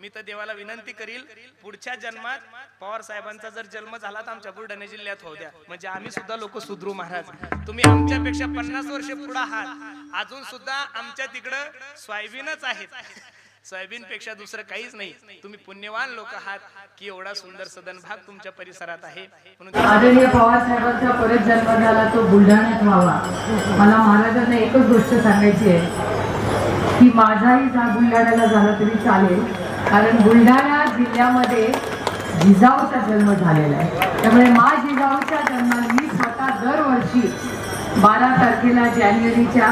मी तर देवाला विनंती करील पुढच्या जन्मात पवार साहेबांचा जर जन्म झाला तर आमच्या बुलढाणा जिल्ह्यात होऊ द्या. म्हणजे आम्ही सुद्धा लोक सुधरू महाराज. तुम्ही आमच्यापेक्षा पन्नास वर्ष पुढे आहात. अजून सुद्धा आमच्या तिकडं सोयाबीनच आहेत. सोयाबीन पेक्षा दुसरं काहीच नाही. तुम्ही पुण्यवान लोक आहात की एवढा सुंदर सदन भाग तुमच्या परिसरात आहे. आदरणीय पवार साहेबांचा परत जन्म झाला तो बुलढाण्यात व्हावा. मला महाराजांना एकच गोष्ट सांगायची आहे की माझाही जा बुलढाण्याला झाला तरी चालेल. कारण बुलढाणा जिल्ह्यामध्ये जिजाऊचा जन्म झालेला आहे. त्यामुळे मा जिजाऊच्या जन्माला मी स्वतः दरवर्षी बारा तारखेला जानेवारीच्या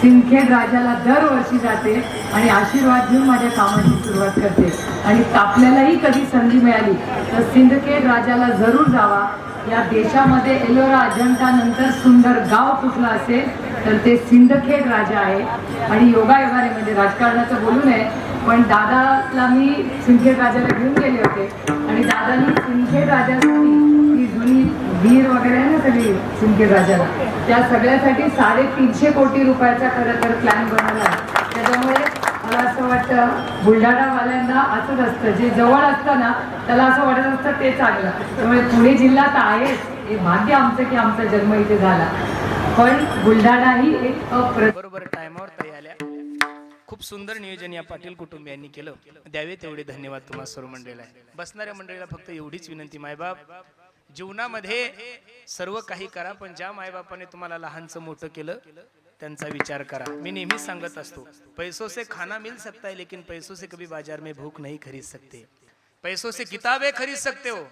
सिंदखेड राजाला दरवर्षी जाते आणि आशीर्वाद घेऊन माझ्या कामाची सुरुवात करते. आणि आपल्यालाही कधी संधी मिळाली तर सिंदखेड राजाला जरूर जावा. या देशामध्ये एलोरा अजंतानंतर सुंदर गाव कुठलं असेल तर ते सिंदखेड राजा आहे. आणि योगायोगाने म्हणजे राजकारणाचं बोलू नये पण दादाला मी सिंदखेड राजाला घेऊन गेले होते. आणि दादानी सिंदखेड राजासाठी ही जुनी वीर वगैरे आहे ना सगळी सिंदखेड राजाला त्या सगळ्यासाठी साडेतीनशे कोटी रुपयाचा खरं तर प्लॅन बनवला त्याच्यामुळे मला असं वाटतं बुलढाणावाल्यांना असंच असतं. जे जवळ असतं ना त्याला असं वाटत असतं ते चांगलं. त्यामुळे पुणे जिल्हा तर आहेच हे भाग्य आमचं की आमचा जन्म इथे झाला. पण बुलढाणा ही एक अप्र बरोबर टायमावर खूप सुंदर नियोजन या पाटील कुटुंबियांनी केलं. द्यावे तेवढे धन्यवाद तुम्हाला सर्व मंडळीला. बसणाऱ्या मंडळीला फक्त एवढीच विनंती मायबाप. जीवनामध्ये सर्व काही करा पण ज्या मायबापाने तुम्हाला लहानचं मोठं केलं त्यांचा विचार करा. मी नेहमीच सांगत असतो पैसो से खाना मिल सकता है लेकिन पैसो से कभी बाजार में भूख नहीं खरीद सकते. पैसों से किताबें खरीद सकते हो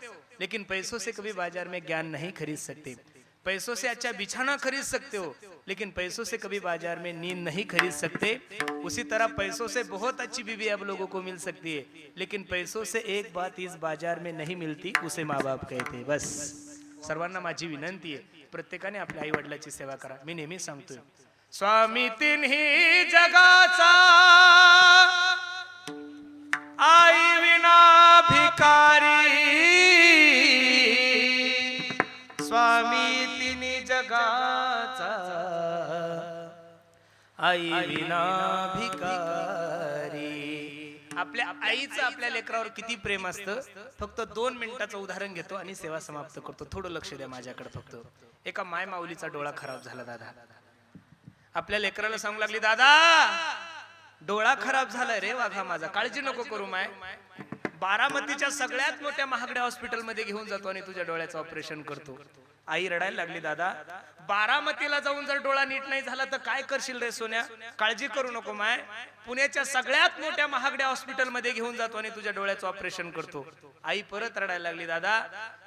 लेकिन पैसों से कभी बाजार में ज्ञान नहीं खरीद सकते. पैसों से अच्छा बिछाना खरीद सकते हो लेकिन पैसों से कभी बाजार में नींद नहीं खरीद सकते। उसी तरह पैसों से बहुत अच्छी बीवी अब लोगों को मिल सकती है लेकिन पैसों से एक बात इस बाजार में नहीं मिलती उसे माँ बाप कहते बस सर्वांना माझी विनंती आहे प्रत्येकाने आपल्या आई वडिलाची सेवा करा मी नेहमी सांगतोय स्वामी तिन्ही जगाचा आई विना भिकारी. आपल्या आईचं आपल्या लेकरावर किती प्रेम असतं? फक्त दोन मिनिटाचं उदाहरण घेतो आणि सेवा समाप्त करतो. थोडं लक्ष द्या माझ्याकडे फक्त. एका माय माऊलीचा डोळा खराब झाला दादा. आपल्या लेकराला सांगू लागली दादा डोळा खराब झालाय रे वाघा माझा. काळजी नको करू माय. बारामतीच्या सगळ्यात मोठ्या महागड्या हॉस्पिटलमध्ये घेऊन जातो आणि तुझ्या डोळ्याचं ऑपरेशन करतो. आई रडायला लागली दादा बारामतीला जाऊन जर डोळा नीट नाही झाला तर काय करशील रे सोन्या? काळजी करू नको माय. पुण्याच्या सगळ्यात मोठ्या महागड्या हॉस्पिटलमध्ये घेऊन जातो आणि तुझ्या डोळ्याचं ऑपरेशन करतो. आई परत रडायला लागली दादा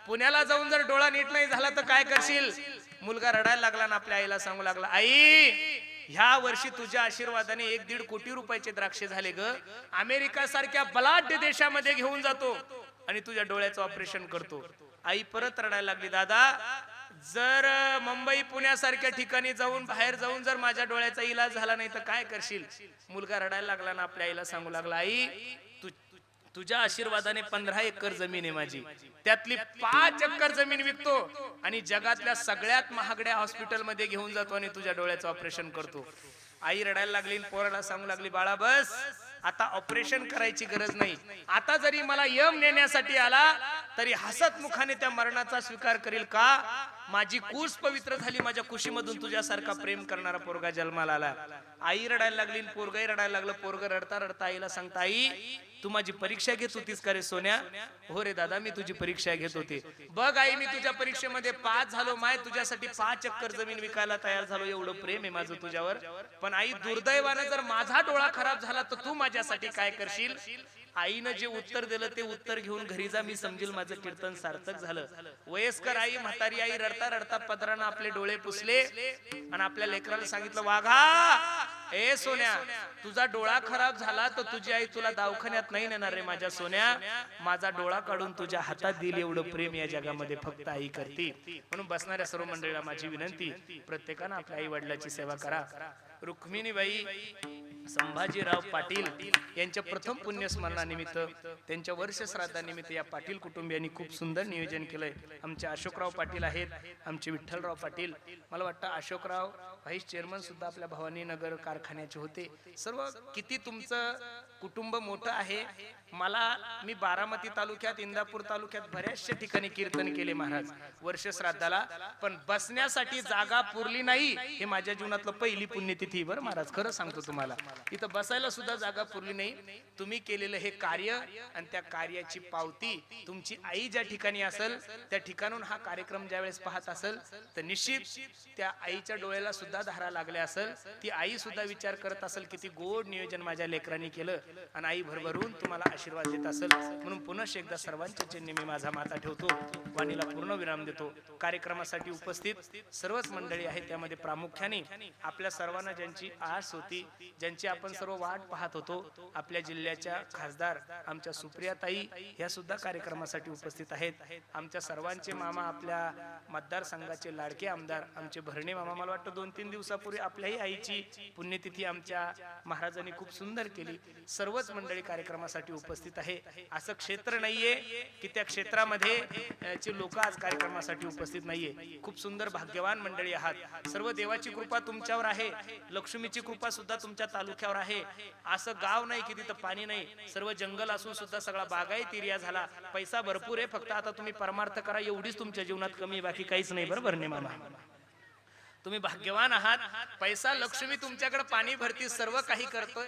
पुण्याला जाऊन जर डोळा नीट नाही झाला तर काय करशील? मुलगा रडायला लागला ना आपल्या आईला सांगू लागला आई ह्या वर्षी तुझ्या आशीर्वादाने एक दीड कोटी रुपयाचे द्राक्षे झाले ग. अमेरिका सारख्या बलाढ्य देशामध्ये घेऊन जातो आणि तुझ्या डोळ्याचं ऑपरेशन करतो. आई परत रडायला लागली दादा जर मुंबई पुण्यासारख्या ठिकाणी जाऊन बाहेर जाऊन जर माझ्या डोळ्याचा इलाज झाला नाही तर काय करशील? मुलगा रडायला लागला ना आपल्या आईला सांगू लागला आई तू तुझ्या आशीर्वादाने पंधरा एकर जमीन आहे माझी. त्यातली पाच एकर जमीन विकतो आणि जगातल्या सगळ्यात महागड्या हॉस्पिटलमध्ये घेऊन जातो आणि तुझ्या डोळ्याचं ऑपरेशन करतो. आई रडायला लागली आणि पोराला सांगू लागली बाळा बस आता ऑपरेशन करायची गरज नाही. आता जरी मला यम नेण्यासाठी आला तरी हसत मुखाने त्या मरणाचा स्वीकार करील का? माझी कुस पवित्र झाली माझ्या कुशीमधून तुझ्यासारखा प्रेम करणारा पोरगा जन्माला आला. आई रडायला लागली पोरगाही रडायला लागलं पोरग रडता रडता आईला सांगता आई तू माझी परीक्षा घेत होतीस का रे सोन्या? हो रे दादा मी तुझी परीक्षा घेत होते. बघ आई मी तुझ्या परीक्षेमध्ये पास झालो. माय तुझ्यासाठी पाच चक्कर जमीन विकायला तयार झालो. एवढं प्रेम आहे माझं तुझ्यावर. पण आई दुर्दैवानं जर माझा डोळा खराब झाला तर तू माझ्यासाठी काय करशील? आईनं जे उत्तर दिलं ते उत्तर घेऊन घरी जा. मी समजेल माझं कीर्तन सार्थक झालं. वयस्कर आई म्हातारी आई रडता रडता पदरानं आपले डोळे पुसले आणि आपल्या लेकराला सांगितलं वाघा ए सोन्या तुझा डोळा खराब झाला तर तुझी आई तुला दवाखान्यात नाही नेणार रे माझ्या सोन्या. माझा डोळा काढून तुझ्या हातात दिल एवढं प्रेम या जगामध्ये फक्त आई करते. म्हणून बसणाऱ्या सर्व मंडळीला माझी विनंती प्रत्येकानं आपल्या आई वडिलाची सेवा करा. रुक्मिणीबाई संभाजीराव पाटील यांच्या प्रथम पुण्यस्मरणानिमित्त त्यांच्या वर्ष श्राद्धानिमित्त या पाटील कुटुंबियांनी खूप सुंदर नियोजन केलंय. आमचे अशोकराव पाटील आहेत आमचे विठ्ठलराव पाटील. मला वाटतं अशोकराव व्हाईस चेअरमन सुद्धा आपल्या भवानी नगर कारखान्याचे होते. सर्व किती तुमचं कुटुंब मोठं आहे? मला मी बारामती तालुक्यात इंदापूर तालुक्यात बऱ्याचशा ठिकाणी कीर्तन केले महाराज. वर्ष श्राद्धाला. पण बसण्यासाठी जागा पुरली नाही हे माझ्या जीवनातलं पहिली पुण्यतिथी बरं महाराज. खरं सांगतो तुम्हाला. इथं बसायला सुद्धा जागा पुरली नाही. तुम्ही केलेलं हे कार्य आणि त्या कार्याची पावती तुमची आई ज्या ठिकाणी असेल त्या ठिकाणून हा कार्यक्रम ज्यावेळेस पाहत असेल तर निश्चित त्या आईच्या डोळ्याला सुद्धा धारा लागल्या असेल. ती आई सुद्धा विचार करत असेल किती गोड नियोजन माझ्या लेकरांनी केलं आणि आई भरभरून तुम्हाला आशीर्वाद देत असेल. म्हणून पुन्हा एकदा सर्वांच्या चिन्हे मी माझा माता ठेवतो वाणीला पूर्ण विराम देतो. कार्यक्रमासाठी उपस्थित सर्वच मंडळी आहेत त्यामध्ये प्रामुख्याने आपल्या सर्वांना ज्यांची आस होती ज्यांची आपण सर्व वाट पाहत होतो आपल्या जिल्ह्याच्या खासदार आमच्या सुप्रियाताई ह्या सुद्धा कार्यक्रमासाठी उपस्थित आहेत. आमच्या सर्वांचे मामा आपल्या मतदारसंघाचे लाडके आमदार आमचे भरणे मामा मला वाटतं दोन तीन दिवसापूर्वी आपल्याही आईची पुण्यतिथी आमच्या महाराजांनी खूप सुंदर केली. सर्वच मंडळी कार्यक्रमासाठी उपस्थित आहे. असं क्षेत्र नाहीये की त्या क्षेत्रामध्ये चे लोक आज कार्यक्रमासाठी उपस्थित नाहीये. खूप सुंदर भाग्यवान मंडळी आहात. सर्व देवाची कृपा तुमच्यावर आहे. लक्ष्मीची कृपा सुद्धा तुमच्या तालुक्यावर आहे. असं गाव नाही की तिथं पाणी नाही. सर्व जंगल असून सुद्धा सगळा बागायत एरिया झाला. पैसा भरपूर आहे. फक्त आता तुम्ही परमार्थ करा. एवढीच तुमच्या जीवनात कमी आहे, बाकी काहीच नाही बरोबर मामा. तुम्ही भाग्यवान आहात. पैसा लक्ष्मी तुमच्याकडे पाणी भरती सर्व काही करतोय.